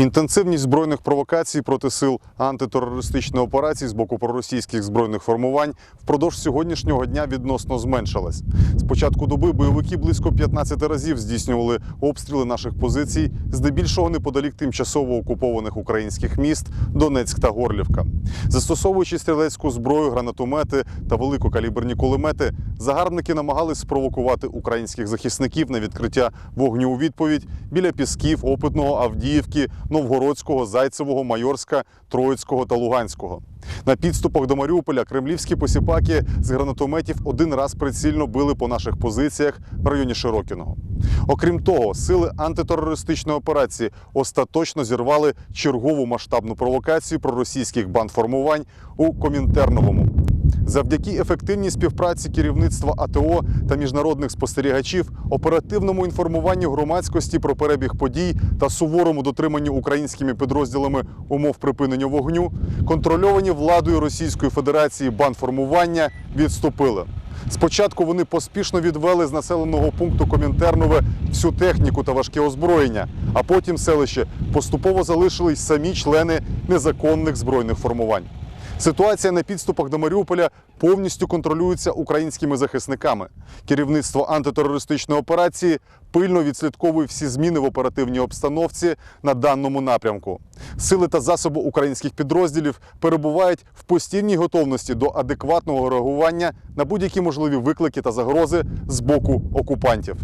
Інтенсивність збройних провокацій проти сил антитерористичної операції з боку проросійських збройних формувань впродовж сьогоднішнього дня відносно зменшилась. З початку доби бойовики близько 15 разів здійснювали обстріли наших позицій, здебільшого неподалік тимчасово окупованих українських міст Донецьк та Горлівка. Застосовуючи стрілецьку зброю, гранатомети та великокаліберні кулемети, загарбники намагались спровокувати українських захисників на відкриття вогню у відповідь біля Пісків, Опитного, Авдіївки, Новгородського, Зайцевого, Майорська, Троїцького та Луганського. На підступах до Маріуполя кремлівські посіпаки з гранатометів один раз прицільно били по наших позиціях в районі Широкіного. Окрім того, сили антитерористичної операції остаточно зірвали чергову масштабну провокацію проросійських бандформувань у Комінтерновому. Завдяки ефективній співпраці керівництва АТО та міжнародних спостерігачів, оперативному інформуванню громадськості про перебіг подій та суворому дотриманню українськими підрозділами умов припинення вогню, контрольовані владою Російської Федерації бандформування відступили. Спочатку вони поспішно відвели з населеного пункту Комінтернове всю техніку та важке озброєння, а потім селище поступово залишились самі члени незаконних збройних формувань. Ситуація на підступах до Маріуполя повністю контролюється українськими захисниками. Керівництво антитерористичної операції пильно відслідковує всі зміни в оперативній обстановці на даному напрямку. Сили та засоби українських підрозділів перебувають в постійній готовності до адекватного реагування на будь-які можливі виклики та загрози з боку окупантів.